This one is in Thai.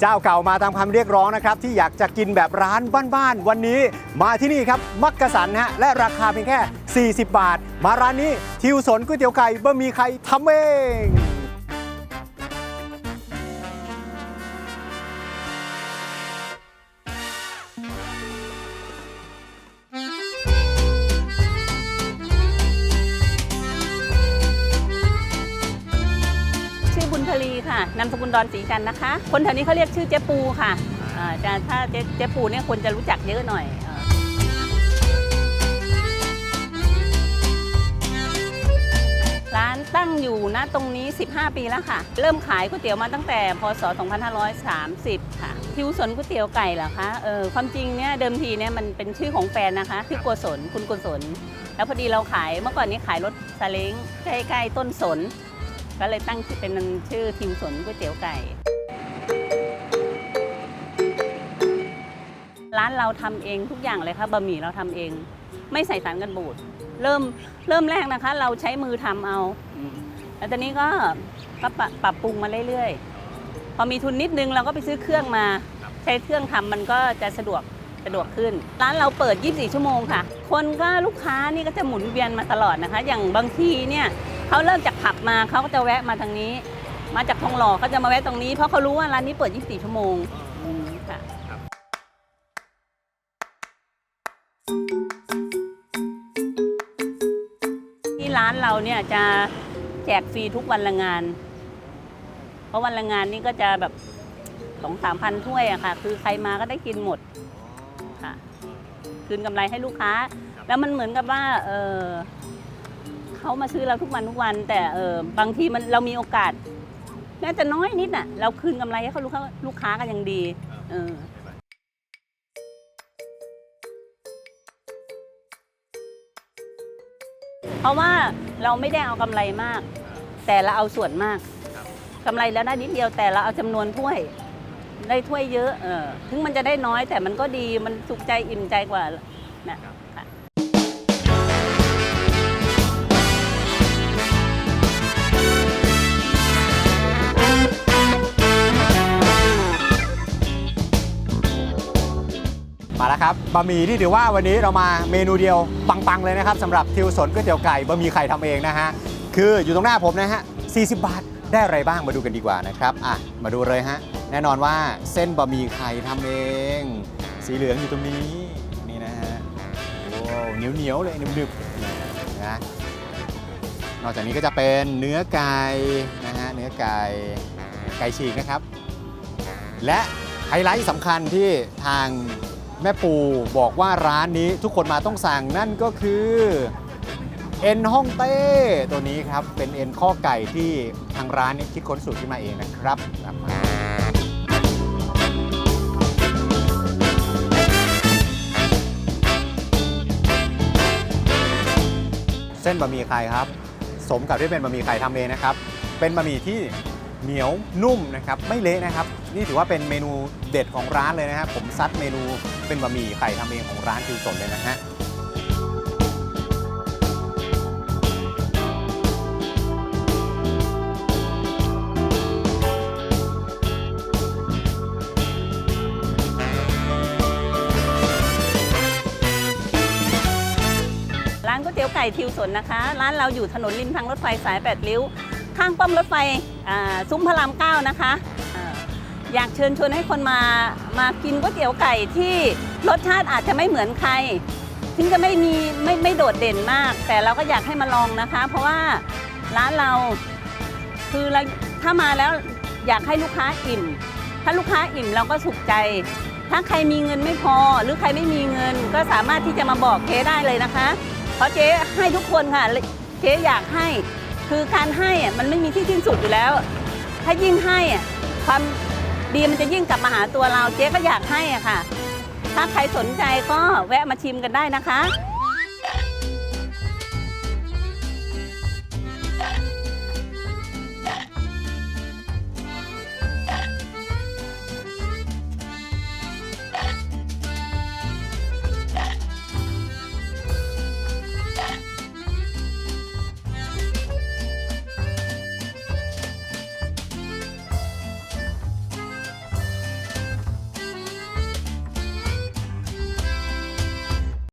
เจ้าเก่ามาตามคำเรียกร้องนะครับที่อยากจะกินแบบร้านบ้านๆวันนี้ มาที่นี่ครับมักกะสันฮะและราคาเพียงแค่ 40 บาท มาร้านนี้ทิวสนก๋วยเตี๋ยวไก่บะหมี่ไข่ทำเอง ลีค่ะนามสกุลดอนศรีจันนะคะ คนแถวนี้เขาเรียกชื่อเจ๊ปูค่ะอ่าจะถ้าเจ๊เจ๊ปูเนี่ยคนจะรู้จักเยอะหน่อยอ่า ร้านตั้งอยู่ณตรงนี้ 15 ปีแล้วค่ะ เริ่มขายก๋วยเตี๋ยวมาตั้งแต่พศ 2530 ค่ะทิวสนก๋วยเตี๋ยวไก่เหรอคะเออความจริงเนี่ยเดิมทีเนี่ยมันเป็นชื่อของแฟนนะคะชื่อโกศลคุณโกศลแล้วพอดีเราขายเมื่อก่อนนี้ขายรถซาเล้งใกล้ๆต้นสน ก็เลยตั้งชื่อเป็นชื่อทิวสนก๋วยเตี๋ยวไก่ ร้านเราทำเองทุกอย่างเลยค่ะบะหมี่เราทำเอง ไม่ใส่สารกันบูด เริ่มเริ่มแรกนะคะ เราใช้มือทำเอาแล้วตอนนี้ก็ก็ปรับปรับปรุงมาเรื่อยๆ พอมีทุนนิดนึงเราก็ไปซื้อเครื่องมา ใช้เครื่องทำมันก็จะสะดวกสะดวกขึ้น ร้านเราเปิด 24 ชั่วโมงค่ะ คนก็ลูกค้านี่ก็จะหมุนเวียนมาตลอดนะคะ อย่างบางทีเนี่ย เขาเริ่มจากผับมาเขาก็จะแวะมาทางนี้ มาจากทองหล่อเขาจะมาแวะตรงนี้เพราะเขารู้ว่าร้านนี้เปิด 24 ชั่วโมงอืมค่ะ ที่ร้านเราเนี่ยจะแจกฟรีทุกวันละงาน เพราะวันละงานนี่ก็จะแบบสองสามพันถ้วยอะค่ะ คือใครมาก็ได้กินหมดค่ะ คืนกำไรให้ลูกค้า แล้วมันเหมือนกับว่าเออ เขามาซื้อเราทุกวันทุกวัน แต่เออบางทีมันเรามีโอกาสแม้จะน้อยนิดน่ะ เราคืนกำไรให้เขาลูกค้าลูกค้ากันยังดีเออ เพราะว่าเราไม่ได้เอากำไรมาก แต่เราเอาส่วนมากกำไรแล้วได้นิดเดียวแต่เราเอาจำนวนถ้วย ได้ถ้วยเยอะเออถึงมันจะได้น้อยแต่มันก็ดีมันสุขใจอิ่มใจกว่านะ ค่ะครับบะหมี่ที่ถือว่าวันนี้เรามาเมนูเดียวปังๆเลยนะครับสำหรับทิวสนก๋วยเตี๋ยวไก่บะหมี่ไข่ทำเองนะฮะคืออยู่ตรงหน้าผมนะฮะ40 บาทได้อะไรบ้างมาดูกันดีกว่านะครับอะมาดูเลยฮะแน่นอนว่าเส้นบะหมี่ไข่ทำเอง สีเหลืองอยู่ตรงนี้นี่นะฮะโอ้เหนียวเหนียวๆเลยหนึบๆนะนอกจากนี้ก็จะเป็นเนื้อไก่นะฮะเนื้อไก่ไก่ฉีกนะครับ และไฮไลท์สำคัญที่ทาง แม่ปูบอกว่าร้านนี้ทุกคนมาต้องสั่งนั่นก็คือเอ็นฮ่องเต้ตัวนี้ครับ เป็นเอ็นข้อไก่ที่ทางร้านนี้คิดค้นสูตรขึ้นมาเองนะครับเส้นบะหมี่ไข่ครับ สมกับที่เป็นบะหมี่ไข่ทำเองนะครับ เป็นบะหมี่ที่ เหนียวนุ่มนะครับไม่เละนะครับ นี่ถือว่าเป็นเมนูเด็ดของร้านเลยนะครับผมซัดเมนูเป็นบะหมี่ไข่ทำเองของร้านคิวสดเลยนะฮะร้านก๋วยเตี๋ยวไก่ทิวสนนะคะ ร้านเราอยู่ถนนริมทางรถไฟสาย 8 ริ้ว ข้างป้อมรถไฟซุ้มพระรามเก้านะคะอ่าอยากเชิญชวนให้คนมามากินก๋วยเตี๋ยวไก่ที่รสชาติอาจจะไม่เหมือนใครถึงจะไม่มีไม่ไม่โดดเด่นมาก แต่เราก็อยากให้มาลองนะคะ เพราะว่าร้านเราคือเราถ้ามาแล้วอยากให้ลูกค้าอิ่ม ถ้าลูกค้าอิ่มเราก็สุขใจ ถ้าใครมีเงินไม่พอ หรือใครไม่มีเงิน ก็สามารถที่จะมาบอกเจ๊ได้เลยนะคะ เพราะเจ๊ให้ทุกคนค่ะเจ๊อยากให้ คือการให้อะมันไม่มีที่สิ้นสุดอยู่แล้ว ถ้ายิ่งให้อะความดีมันจะยิ่งกลับมาหาตัวเราเจ๊ก็อยากให้อะค่ะ ถ้าใครสนใจก็แวะมาชิมกันได้นะคะ